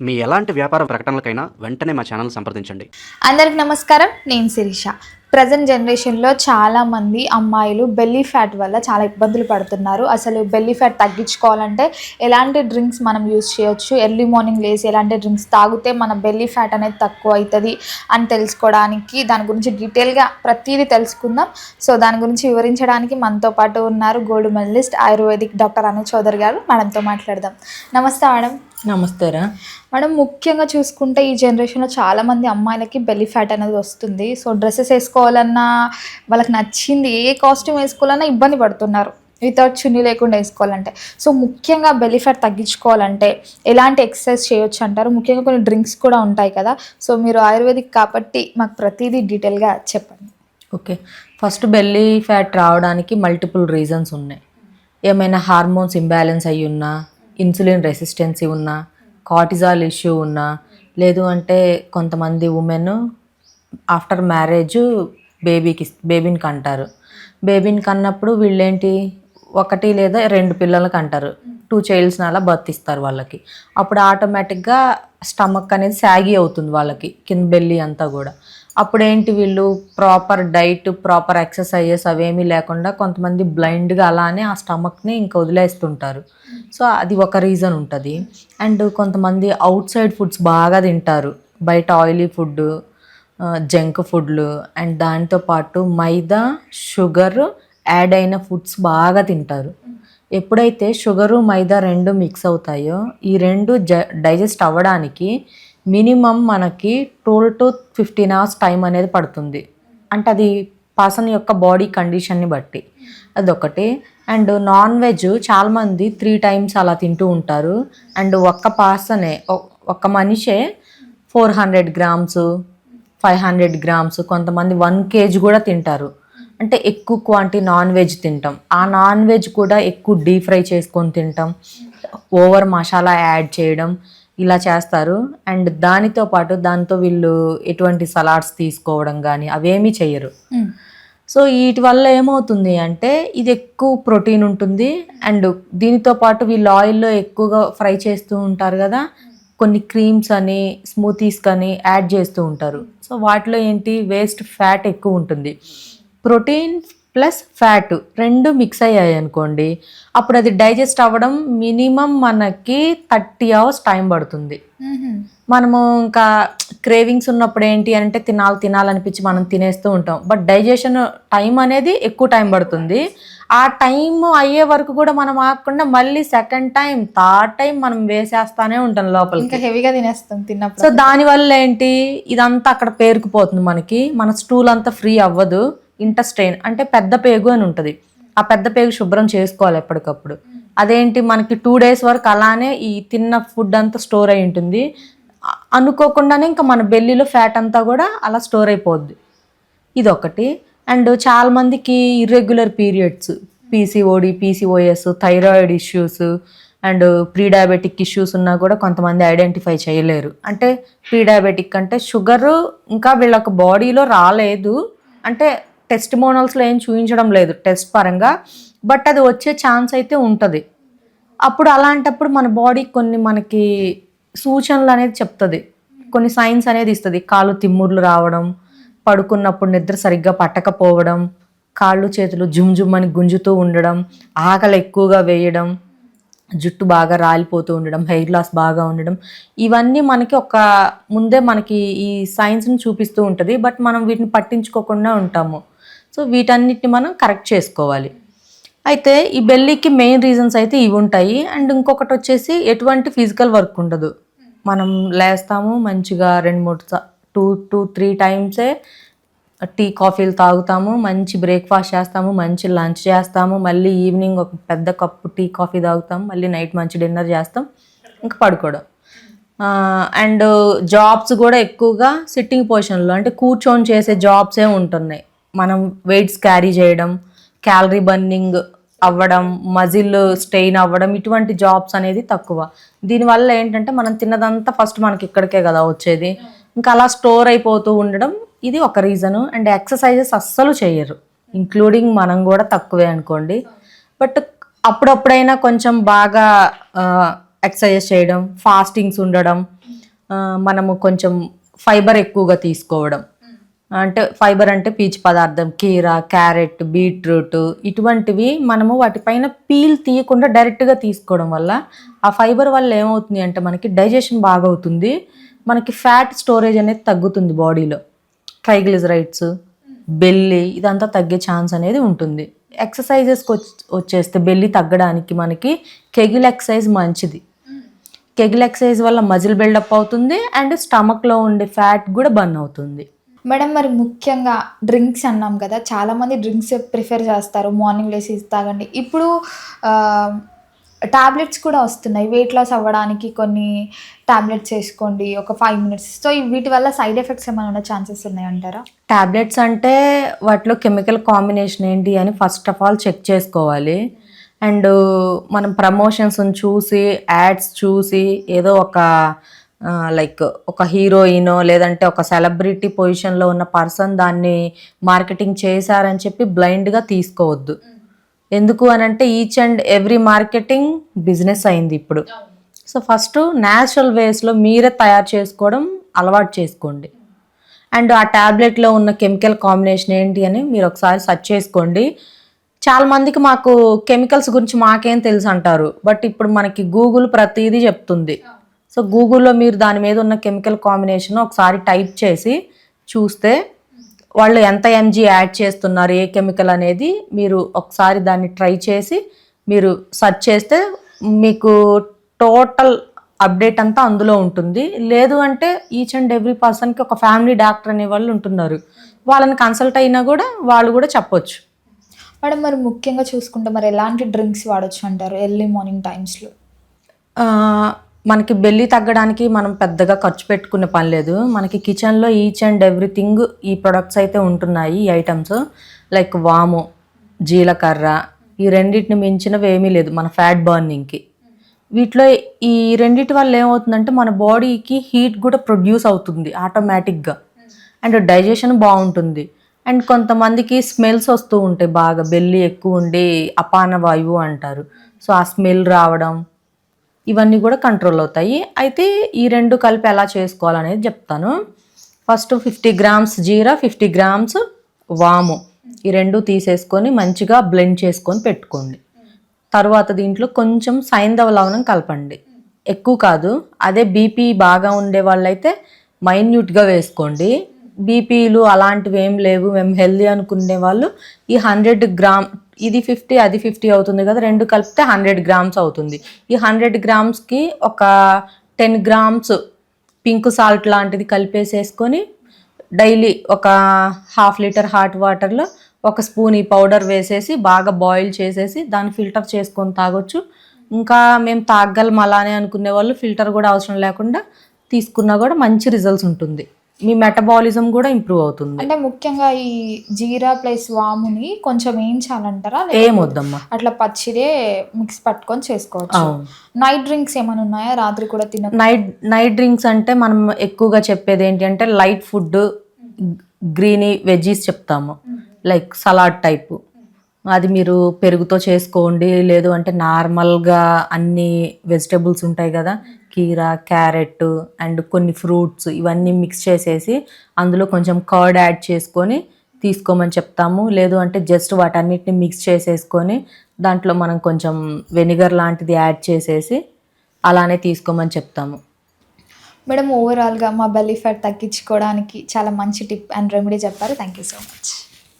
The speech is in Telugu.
మీ ఎలాంటి వ్యాపార ప్రకటనలకైనా వెంటనే మా ఛానల్ సంప్రదించండి. అందరికి నమస్కారం నేను శిరీష. ప్రజెంట్ జనరేషన్లో చాలామంది అమ్మాయిలు బెల్లీ ఫ్యాట్ వల్ల చాలా ఇబ్బందులు పడుతున్నారు. అసలు బెల్లీ ఫ్యాట్ తగ్గించుకోవాలంటే ఎలాంటి డ్రింక్స్ మనం యూజ్ చేయొచ్చు? ఎర్లీ మార్నింగ్ లేసి ఎలాంటి డ్రింక్స్ తాగితే మన బెల్లీ ఫ్యాట్ అనేది తక్కువ అవుతుంది అని తెలుసుకోవడానికి దాని గురించి డీటెయిల్గా ప్రతిదీ తెలుసుకుందాం. సో దాని గురించి వివరించడానికి మనతో పాటు ఉన్నారు gold medallist ayurvedic doctor Anu Chowdary garu. మేడంతో మాట్లాడదాం. నమస్తే మేడం నమస్తేరా. మేడం ముఖ్యంగా చూసుకుంటే ఈ జనరేషన్లో చాలామంది అమ్మాయిలకి బెల్లీ ఫ్యాట్ అనేది వస్తుంది. సో డ్రెస్సెస్ వేసుకోవాలన్నా వాళ్ళకి నచ్చింది ఏ కాస్ట్యూమ్ వేసుకోవాలన్నా ఇబ్బంది పడుతున్నారు. వితౌట్ చున్నీ లేకుండా వేసుకోవాలంటే. సో ముఖ్యంగా బెల్లీ ఫ్యాట్ తగ్గించుకోవాలంటే ఎలాంటి ఎక్సర్సైజ్ చేయొచ్చు అంటారు? ముఖ్యంగా కొన్ని డ్రింక్స్ కూడా ఉంటాయి కదా. సో మీరు ఆయుర్వేదిక్ కాబట్టి మాకు ప్రతిదీ డీటెయిల్గా చెప్పండి. ఓకే. ఫస్ట్ బెల్లీ ఫ్యాట్ రావడానికి మల్టిపుల్ రీజన్స్ ఉన్నాయి. ఏమైనా హార్మోన్స్ ఇంబ్యాలెన్స్ అయ్యి ఉన్నా ఇన్సులిన్ రెసిస్టెన్సీ ఉన్నా కార్టిజాల్ ఇష్యూ ఉన్నా లేదు అంటే కొంతమంది ఉమెన్ ఆఫ్టర్ మ్యారేజ్ బేబీకి బేబీని కంటారు. బేబీని కన్నప్పుడు వీళ్ళేంటి? ఒకటి లేదా రెండు పిల్లలకి అంటారు టూ చైల్డ్స్ని అలా బర్త్ ఇస్తారు వాళ్ళకి. అప్పుడు ఆటోమేటిక్గా స్టమక్ అనేది సాగి అవుతుంది వాళ్ళకి కింద బెల్లి అంతా కూడా. అప్పుడు ఏంటి వీళ్ళు? ప్రాపర్ డైట్ ప్రాపర్ ఎక్సర్సైజెస్ అవేమీ లేకుండా కొంతమంది బ్లైండ్గా అలానే ఆ స్టమక్ని ఇంకా వదిలేస్తుంటారు. సో అది ఒక రీజన్ ఉంటుంది. అండ్ కొంతమంది అవుట్ సైడ్ ఫుడ్స్ బాగా తింటారు. బయట ఆయిలీ ఫుడ్ జంక్ ఫుడ్లు అండ్ దాంతో పాటు మైదా షుగర్ యాడ్ అయిన ఫుడ్స్ బాగా తింటారు. ఎప్పుడైతే షుగరు మైదా రెండు మిక్స్ అవుతాయో ఈ రెండు జ డైజెస్ట్ అవ్వడానికి మినిమం మనకి twelve to fifteen hours time అనేది పడుతుంది. అంటే అది పర్సన్ యొక్క బాడీ కండిషన్ని బట్టి. అదొకటి. అండ్ నాన్ వెజ్ చాలామంది త్రీ టైమ్స్ అలా తింటూ ఉంటారు. అండ్ ఒక్క పర్సనే ఒక్క మనిషే four hundred grams five hundred grams కొంతమంది వన్ కేజీ కూడా తింటారు. అంటే ఎక్కువ క్వాంటిటీ నాన్ వెజ్ తింటాం. ఆ నాన్ వెజ్ కూడా ఎక్కువ డీప్ ఫ్రై చేసుకొని తింటాం. ఓవర్ మసాలా యాడ్ చేయడం. ఇలా చేస్తారు. అండ్ దానితో పాటు దాంతో వీళ్ళు ఎటువంటి సలాడ్స్ తీసుకోవడం కానీ అవేమీ చేయరు సో వీటి వల్ల ఏమవుతుంది అంటే ఇది ఎక్కువ ప్రోటీన్ ఉంటుంది. అండ్ దీనితో పాటు వీళ్ళు ఆయిల్లో ఎక్కువగా ఫ్రై చేస్తూ ఉంటారు కదా కొన్ని క్రీమ్స్ అని స్మూతీస్ కానీ యాడ్ చేస్తూ ఉంటారు. సో వాటిలో ఏంటి వేస్ట్ ఫ్యాట్ ఎక్కువ ఉంటుంది. ప్రోటీన్ ప్లస్ ఫ్యాట్ రెండు మిక్స్ అయ్యాయి అనుకోండి అప్పుడు అది డైజెస్ట్ అవ్వడం మినిమం మనకి థర్టీ అవర్స్ టైం పడుతుంది. మనము ఇంకా క్రేవింగ్స్ ఉన్నప్పుడు ఏంటి అంటే తినాలి తినాలనిపించి మనం తినేస్తూ ఉంటాం. బట్ డైజెషన్ టైం అనేది ఎక్కువ టైం పడుతుంది. ఆ టైం అయ్యే వరకు కూడా మనం ఆగకుండా మళ్ళీ సెకండ్ టైం థర్డ్ టైం మనం వేసేస్తానే ఉంటాం లోపలికి. ఇంకా హెవీగా తినేస్తాం తిన్నప్పుడు. సో దానివల్ల ఏంటి? ఇదంతా అక్కడ పేరుకుపోతుంది మనకి. మన స్టూల్ అంతా ఫ్రీ అవ్వదు. ఇంటస్టైన్ అంటే పెద్ద పేగు అని ఉంటుంది. ఆ పెద్ద పేగు శుభ్రం చేసుకోవాలి ఎప్పటికప్పుడు. అదేంటి మనకి టూ డేస్ వరకు అలానే ఈ తిన్న ఫుడ్ అంతా స్టోర్ అయి ఉంటుంది. అనుకోకుండానే ఇంకా మన బెల్లిలో ఫ్యాట్ అంతా కూడా అలా స్టోర్ అయిపోద్ది. ఇదొకటి. అండ్ చాలామందికి irregular periods PCOD PCOS thyroid issues and pre diabetic issues ఉన్నా కూడా కొంతమంది ఐడెంటిఫై చేయలేరు. అంటే ప్రీ డయాబెటిక్ అంటే షుగర్ ఇంకా వీళ్ళకి బాడీలో రాలేదు. అంటే టెస్ట్ మోనల్స్లో ఏం చూపించడం లేదు టెస్ట్ పరంగా. బట్ అది వచ్చే ఛాన్స్ అయితే ఉంటుంది. అప్పుడు అలాంటప్పుడు మన బాడీ కొన్ని మనకి సూచనలు అనేది చెప్తుంది. కొన్ని సైన్స్ అనేది ఇస్తుంది. కాళ్ళు తిమ్ముర్లు రావడం పడుకున్నప్పుడు నిద్ర సరిగ్గా పట్టకపోవడం కాళ్ళు చేతులు జుమ్ జుమ్ అని గుంజుతూ ఉండడం ఆకలి ఎక్కువగా వేయడం జుట్టు బాగా రాలిపోతూ ఉండడం హెయిర్ లాస్ బాగా ఉండడం ఇవన్నీ మనకి ఒక ముందే మనకి ఈ సైన్స్ని చూపిస్తూ ఉంటుంది. బట్ మనం వీటిని పట్టించుకోకుండా ఉంటాము. సో వీటన్నిటిని మనం కరెక్ట్ చేసుకోవాలి. అయితే ఈ బెల్లీకి మెయిన్ రీజన్స్ అయితే ఇవి ఉంటాయి. అండ్ ఇంకొకటి వచ్చేసి ఎటువంటి ఫిజికల్ వర్క్ ఉండదు. మనం లేస్తాము మంచిగా రెండు మూడు టూ టూ త్రీ టైమ్సే టీ కాఫీలు తాగుతాము మంచి బ్రేక్ఫాస్ట్ చేస్తాము మంచి లంచ్ చేస్తాము మళ్ళీ ఈవినింగ్ ఒక పెద్ద కప్పు టీ కాఫీ తాగుతాము మళ్ళీ నైట్ మంచి డిన్నర్ చేస్తాం ఇంకా పడుకోవడం. అండ్ జాబ్స్ కూడా ఎక్కువగా సిట్టింగ్ పొజిషన్లో అంటే కూర్చొని చేసే జాబ్సే ఉంటున్నాయి. మనం వెయిట్స్ క్యారీ చేయడం క్యాలరీ బర్నింగ్ అవ్వడం మజిల్ స్టెయిన్ అవ్వడం ఇటువంటి జాబ్స్ అనేది తక్కువ. దీనివల్ల ఏంటంటే మనం తిన్నదంతా ఫస్ట్ మనకి ఇక్కడికే కదా వచ్చేది. ఇంకా అలా స్టోర్ అయిపోతూ ఉండడం ఇది ఒక రీజను అండ్ ఎక్సర్సైజెస్ అస్సలు చేయరు. ఇంక్లూడింగ్ మనం కూడా తక్కువే అనుకోండి. బట్ అప్పుడప్పుడైనా కొంచెం బాగా ఎక్సర్సైజ్ చేయడం ఫాస్టింగ్స్ ఉండడం మనము కొంచెం ఫైబర్ ఎక్కువగా తీసుకోవడం. అంటే ఫైబర్ అంటే పీచు పదార్థం కీర క్యారెట్ బీట్రూట్ ఇటువంటివి మనము వాటిపైన పీల్ తీయకుండా డైరెక్ట్గా తీసుకోవడం వల్ల ఆ ఫైబర్ వల్ల ఏమవుతుంది అంటే మనకి డైజెషన్ బాగా అవుతుంది మనకి ఫ్యాట్ స్టోరేజ్ అనేది తగ్గుతుంది బాడీలో. ట్రైగ్లిజరైడ్స్ బెల్లి ఇదంతా తగ్గే ఛాన్స్ అనేది ఉంటుంది. ఎక్సర్సైజెస్కి వచ్చేస్తే బెల్లి తగ్గడానికి మనకి కెగిల్ ఎక్సర్సైజ్ మంచిది. కెగిల్ ఎక్సర్సైజ్ వల్ల మజిల్ బిల్డప్ అవుతుంది అండ్ స్టమక్లో ఉండే ఫ్యాట్ కూడా బర్న్ అవుతుంది. మేడం మరి ముఖ్యంగా డ్రింక్స్ అన్నాం కదా చాలామంది డ్రింక్స్ ప్రిఫర్ చేస్తారు మార్నింగ్ లేసి తాగండి. ఇప్పుడు టాబ్లెట్స్ కూడా వస్తున్నాయి వెయిట్ లాస్ అవ్వడానికి కొన్ని టాబ్లెట్స్ వేసుకోండి ఒక ఫైవ్ మినిట్స్ సో వీటి వల్ల సైడ్ ఎఫెక్ట్స్ ఏమైనా ఉన్న ఛాన్సెస్ ఉన్నాయంటారా? టాబ్లెట్స్ అంటే వాటిలో కెమికల్ కాంబినేషన్ ఏంటి అని ఫస్ట్ ఆఫ్ ఆల్ చెక్ చేసుకోవాలి. అండ్ మనం ప్రమోషన్స్ చూసి యాడ్స్ చూసి ఏదో ఒక లైక్ ఒక హీరోయినో లేదంటే ఒక సెలబ్రిటీ పొజిషన్లో ఉన్న పర్సన్ దాన్ని మార్కెటింగ్ చేశారని చెప్పి బ్లైండ్గా తీసుకోవద్దు. ఎందుకు అని అంటే each and every marketing business అయింది ఇప్పుడు. సో ఫస్ట్ న్యాచురల్ వేస్లో మీరే తయారు చేసుకోవడం అలవాటు చేసుకోండి. అండ్ ఆ ట్యాబ్లెట్లో ఉన్న కెమికల్ కాంబినేషన్ ఏంటి అని మీరు ఒకసారి సెర్చ్ చేసుకోండి. చాలా మందికి మాకు కెమికల్స్ గురించి మాకేం తెలుసు అంటారు. బట్ ఇప్పుడు మనకి గూగుల్ ప్రతిదీ చెప్తుంది. సో గూగుల్లో మీరు దాని మీద ఉన్న కెమికల్ కాంబినేషన్ ఒకసారి టైప్ చేసి చూస్తే వాళ్ళు ఎంత ఎంజీ యాడ్ చేస్తున్నారు ఏ కెమికల్ అనేది మీరు ఒకసారి దాన్ని ట్రై చేసి మీరు సెర్చ్ చేస్తే మీకు టోటల్ అప్డేట్ అంతా అందులో ఉంటుంది. లేదు అంటే ఈచ్ అండ్ ఎవ్రీ పర్సన్కి ఒక ఫ్యామిలీ డాక్టర్ అనే వాళ్ళు ఉంటున్నారు. వాళ్ళని కన్సల్ట్ అయినా కూడా వాళ్ళు కూడా చెప్పొచ్చు. మేడం మరి ముఖ్యంగా చూసుకుంటే మరి ఎలాంటి డ్రింక్స్ వాడొచ్చు అంటారు ఎర్లీ మార్నింగ్ టైమ్స్లో? మనకి బెల్లి తగ్గడానికి మనం పెద్దగా ఖర్చు పెట్టుకునే పని లేదు. మనకి కిచెన్లో ఈచ్ అండ్ ఎవ్రీథింగ్ ఈ ప్రొడక్ట్స్ అయితే ఉంటున్నాయి ఈ ఐటమ్స్ లైక్ వాము జీలకర్ర ఈ రెండింటిని మించినవి ఏమీ లేదు మన ఫ్యాట్ బర్నింగ్కి వీటిలో ఈ రెండిటి వల్ల ఏమవుతుందంటే మన బాడీకి హీట్ కూడా ప్రొడ్యూస్ అవుతుంది ఆటోమేటిక్గా అండ్ డైజెషన్ బాగుంటుంది. అండ్ కొంతమందికి స్మెల్స్ వస్తూ ఉంటాయి బాగా. బెల్లి ఎక్కువ ఉండి అపాన వాయువు అంటారు. సో ఆ స్మెల్ రావడం ఇవన్నీ కూడా కంట్రోల్ అవుతాయి. అయితే ఈ రెండు కలిపి ఎలా చేసుకోవాలనేది చెప్తాను. ఫస్ట్ ఫిఫ్టీ గ్రామ్స్ జీరా ఫిఫ్టీ గ్రామ్స్ వాము. ఈ రెండు తీసేసుకొని మంచిగా బ్లెండ్ చేసుకొని పెట్టుకోండి. తర్వాత దీంట్లో కొంచెం సైంధవ లవణం కలపండి. ఎక్కువ కాదు అదే బీపీ బాగా ఉండే వాళ్ళైతే మైన్యూట్గా వేసుకోండి. బీపీలు అలాంటివి ఏం లేవు. మేము హెల్దీ అనుకునే వాళ్ళు ఈ హండ్రెడ్ గ్రామ్ ఇది ఫిఫ్టీ అది ఫిఫ్టీ అవుతుంది కదా రెండు కలిపితే హండ్రెడ్ గ్రామ్స్ అవుతుంది. ఈ హండ్రెడ్ గ్రామ్స్కి ఒక టెన్ గ్రామ్స్ పింక్ సాల్ట్ లాంటిది కలిపేసేసుకొని డైలీ ఒక హాఫ్ లీటర్ హాట్ వాటర్లో ఒక స్పూన్ ఈ పౌడర్ వేసేసి బాగా బాయిల్ చేసేసి దాన్ని ఫిల్టర్ చేసుకొని తాగొచ్చు. ఇంకా మేము తాగలం అలానే అనుకునే వాళ్ళు ఫిల్టర్ కూడా అవసరం లేకుండా తీసుకున్నా కూడా మంచి రిజల్ట్స్ ఉంటుంది. మీ మెటబాలిజం కూడా ఇంప్రూవ్ అవుతుంది. అంటే ముఖ్యంగా ఈ జీరా ప్లస్ వాముని కొంచెం వేయించాలంటారా ఏమొద్దమ్మా అట్లా పచ్చిదే మిక్స్ పట్టుకొని చేసుకోవచ్చు. నైట్ డ్రింక్స్ ఏమైనా ఉన్నాయా? రాత్రి కూడా తిన నైట్ నైట్ డ్రింక్స్ అంటే మనం ఎక్కువగా చెప్పేది ఏంటి అంటే లైట్ ఫుడ్ గ్రీనీ వెజ్జీస్ చెప్తాము. లైక్ సలాడ్ టైపు అది మీరు పెరుగుతో చేసుకోండి. లేదు అంటే నార్మల్గా అన్ని వెజిటేబుల్స్ ఉంటాయి కదా కీర క్యారెట్ అండ్ కొన్ని ఫ్రూట్స్ ఇవన్నీ మిక్స్ చేసేసి అందులో కొంచెం కర్డ్ యాడ్ చేసుకొని తీసుకోమని చెప్తాము. లేదు అంటే జస్ట్ వాటన్నిటిని మిక్స్ చేసేసుకొని దాంట్లో మనం కొంచెం వెనిగర్ లాంటిది యాడ్ చేసేసి అలానే తీసుకోమని చెప్తాము. మేడం ఓవరాల్గా మా బెల్లీ ఫ్యాట్ తగ్గించుకోవడానికి చాలా మంచి టిప్ అండ్ రెమెడీ చెప్పారు. Thank you so much.